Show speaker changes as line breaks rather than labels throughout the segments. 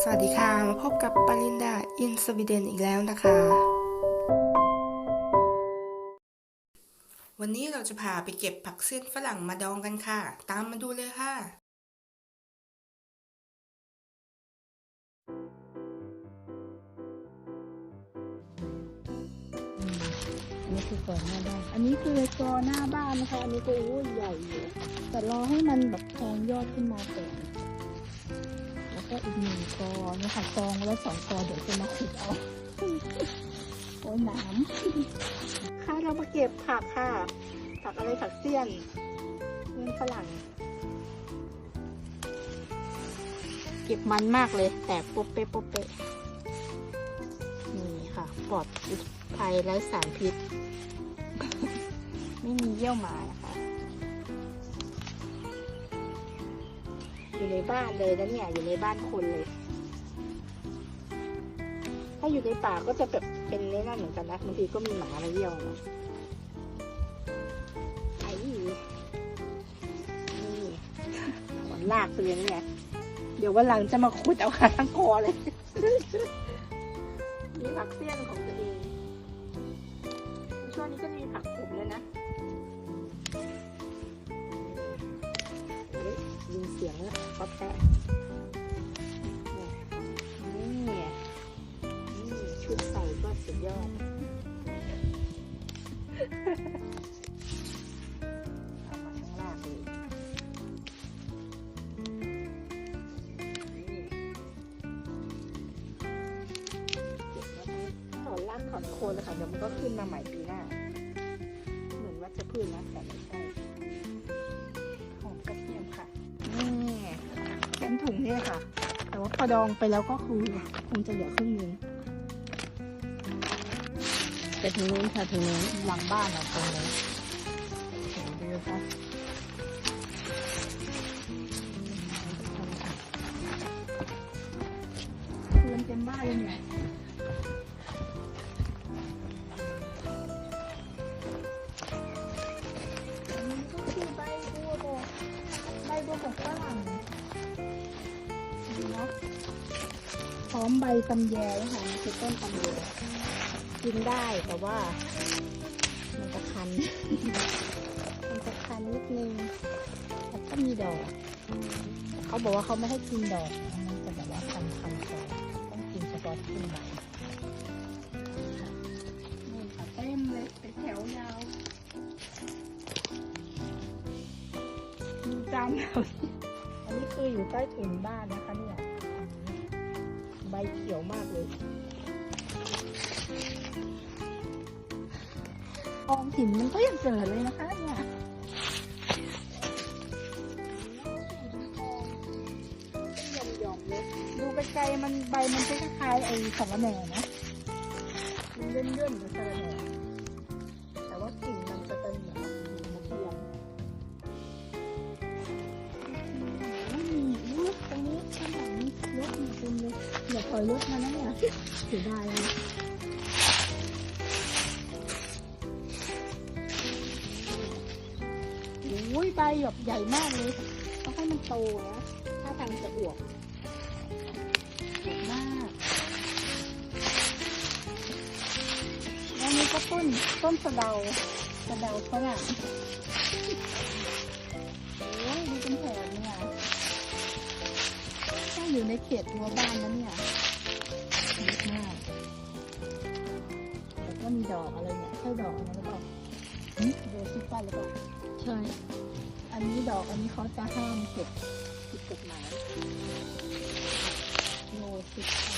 สวัสดีค่ะ มาพบกับปรินดาอินสวีเดนอีกแล้วนะคะ วันนี้เราจะพาไปเก็บผักเสี้ยนฝรั่งมาดองกันค่ะ ตามมาดูเลยค่ะ
อันนี้คือก่อนหน้าบ้าน อันนี้คือจอหน้าบ้านนะคะ อันนี้ก็โอ้ยใหญ่อยู่แต่รอให้มันแบบแทงยอดขึ้นมาก่อน ก็อีกหนึ่งกอนี่ยค่ะกองแล้วสองกอเดี๋ยวจะมาขุดเอาโอ้ยหนามค่ะเรามาเก็บผักค่ะ ผักอะไรผักเสี้ยนเสี้ยนฝรั่ง เก็บมันมากเลย แต่โป๊ะเป๊ะโป๊ะเป๊ะนี่ค่ะ ปลอดภัยไร้สารพิษ ไม่มีเยี่ยวหมานะคะ อยู่ในบ้านเลยนะเนี่ยอยู่ในบ้านคนเลย ถ้าอยู่ในป่าก็จะแบบเป็นเนั่นเหมือนกันนะบางทีก็มีหมามาเยี่ยวนะไอ้นี่ขนลากไปเลยนเนี่ยเดี๋ยววันหลังจะมาขุดเอาขาทั้งคอเลยมีผักเสี้ยนของตัวเองช่วงนี้ก็มีผักผมเลยนะ สียงแล้วป๊อปแปะนี่นี่ชุดใส่ก็สุดยอดเอามาข้งลางเลยถอนรากถอนโคนเลยค่ะเดี๋ยวมันก็ขึ้นมาใหม่ปีหน้า เหมือนวัชพืชนะแต่ไม่ใช่ นถุงเนี่ยค่ะ แต่ว่าพอดองไปแล้วก็คือคงจะเหลือครึ่งนึง
ไปทางนู้นค่ะทางนู้น
หลังบ้านอะตรงนี้เห็นดูค่ะเพื่อนเต็มบ้านเลยเนี่ย อมใบตำแยนะคะนี่คือต้นตำแยกินได้แต่ว่า มันจะคัน มันจะคันนิดนึงแต่ก็มีดอก เขาบอกว่าเขาไม่ให้กินดอก มันจะแบบว่าคันคันคอต้องกินเฉพาะขึ้นใบนี่ค่ะเต็มเลยเป็นแถวยาวมีจานเอาอันนี้คืออยู่ใต้ถุนบ้านนะคะเนี่ย ใบเขียวมากเลยออมหินมันก็ยังเกิดเลยนะคะเนี่ยย่อมๆเลยดูไกลๆมันใบมันจะคล้ายๆไอ้สาระแหน่นะเลื่อนๆหมือสาระแหน่ อย่าถอยรถมานะเนี่ยเสียดายเลยโอ้ยใบแบบใหญ่มากเลย ต้องให้มันโตนะถ้าทางจะอวบใหญ่มาก แล้วนี่ก็ต้นต้นสะเดาสะเดาฝรั่งโอ้ยดูเป็นแถบเนี่ยต้องอยู่ในเขตรั้วบ้านนะเนี่ย เยอะมากแต่ก็มีดอกอะไรเนี่ยใช่ดอกอะไรหรือเปล่าโดซิป้าหรือเปล่า
ใช่
อันนี้ดอกอันนี้เขาจะห้ามเก็บผิดกฎหมายโนสิค่ะ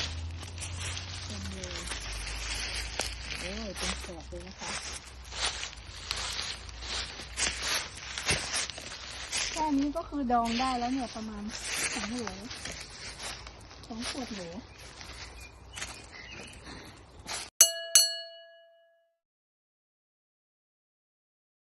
เป็นเลยโอ้ยเป็นแสบเลยนะคะแค่นี้ก็คือดองได้แล้วเนี่ยประมาณสองโหลสองขวดโหล